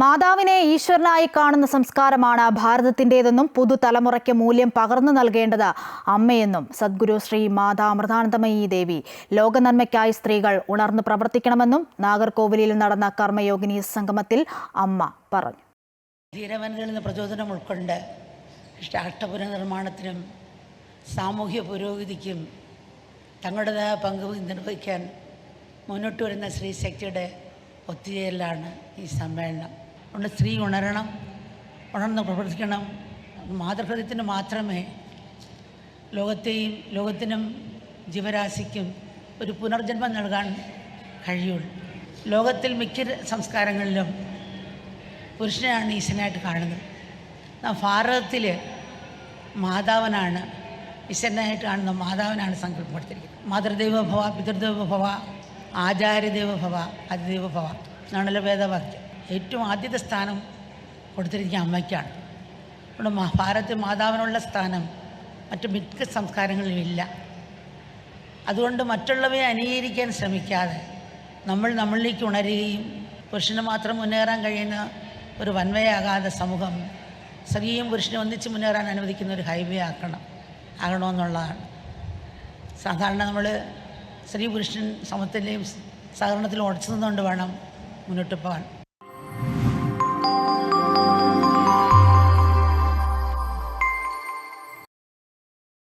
മാതാവിനെ ഈശ്വരനായി കാണുന്ന സംസ്കാരമാണ് ഭാരതത്തിന്റെതെന്നും പുതുതലമുറയ്ക്ക് മൂല്യം പകർന്നു നൽകേണ്ടത് അമ്മയെന്നും സദ്ഗുരു ശ്രീ മാതാ അമൃതാനന്ദമയി ദേവി. ലോകനന്മയ്ക്കായി സ്ത്രീകൾ ഉണർന്നു പ്രവർത്തിക്കണമെന്നും നാഗർകോവിലിൽ നടന്ന കർമ്മയോഗിനി സംഗമത്തിൽ അമ്മ പറഞ്ഞു. ധീരവനികളിൽ നിന്ന് പ്രചോദനം ഉൾക്കൊണ്ട് രാഷ്ട്രപുര നിർമ്മാണത്തിനും സാമൂഹ്യ പുരോഗതിക്കും തങ്ങളുടേതായ പങ്ക് നിർവഹിക്കാൻ മുന്നോട്ട് വരുന്ന സ്ത്രീ ശക്തിയുടെ ഒത്തുചേരലാണ് ഈ സമ്മേളനം. അതുകൊണ്ട് സ്ത്രീ ഉണരണം ഉണർന്ന് പ്രവർത്തിക്കണം. മാതൃഹൃദയത്തിന് മാത്രമേ ലോകത്തെയും ലോകത്തിനും ജീവരാശിക്കും ഒരു പുനർജന്മം നൽകാൻ കഴിയുള്ളൂ. ലോകത്തിൽ മിക്ക സംസ്കാരങ്ങളിലും പുരുഷനെയാണ് ഈശ്വരനായിട്ട് കാണുന്നത്. നാം ഭാരതത്തിൽ മാതാവനാണ് ഈശ്വരനായിട്ട് കാണുന്ന മാതാവിനാണ് സങ്കല്പപ്പെടുത്തിയിരിക്കുന്നത്. ആചാര്യദൈവ ഭവ അതിദൈവ ഭവ എന്നാണല്ലോ വേദവാക്യം. ഏറ്റവും ആദ്യത്തെ സ്ഥാനം കൊടുത്തിരിക്കുന്ന അമ്മയ്ക്കാണ്. ഇവിടെ ഭാരത മാതാവിനുള്ള സ്ഥാനം മറ്റു മിക്ക സംസ്കാരങ്ങളിലും ഇല്ല. അതുകൊണ്ട് മറ്റുള്ളവയെ അനുകരിക്കാൻ ശ്രമിക്കാതെ നമ്മൾ നമ്മളിലേക്ക് ഉണരുകയും പുരുഷന് മാത്രം മുന്നേറാൻ കഴിയുന്ന ഒരു വൻവയാകാതെ സമൂഹം സ്ത്രീയും പുരുഷനും ഒന്നിച്ച് മുന്നേറാൻ അനുവദിക്കുന്ന ഒരു ഹൈവേ ആക്കണം ആകണമെന്നുള്ളതാണ്. സാധാരണ നമ്മൾ സ്ത്രീ പുരുഷൻ സമത്വത്തിന്റെയും സഹകരണത്തിലും ഉടച്ചു നിന്നുകൊണ്ട് വേണം മുന്നോട്ട് പോകാൻ.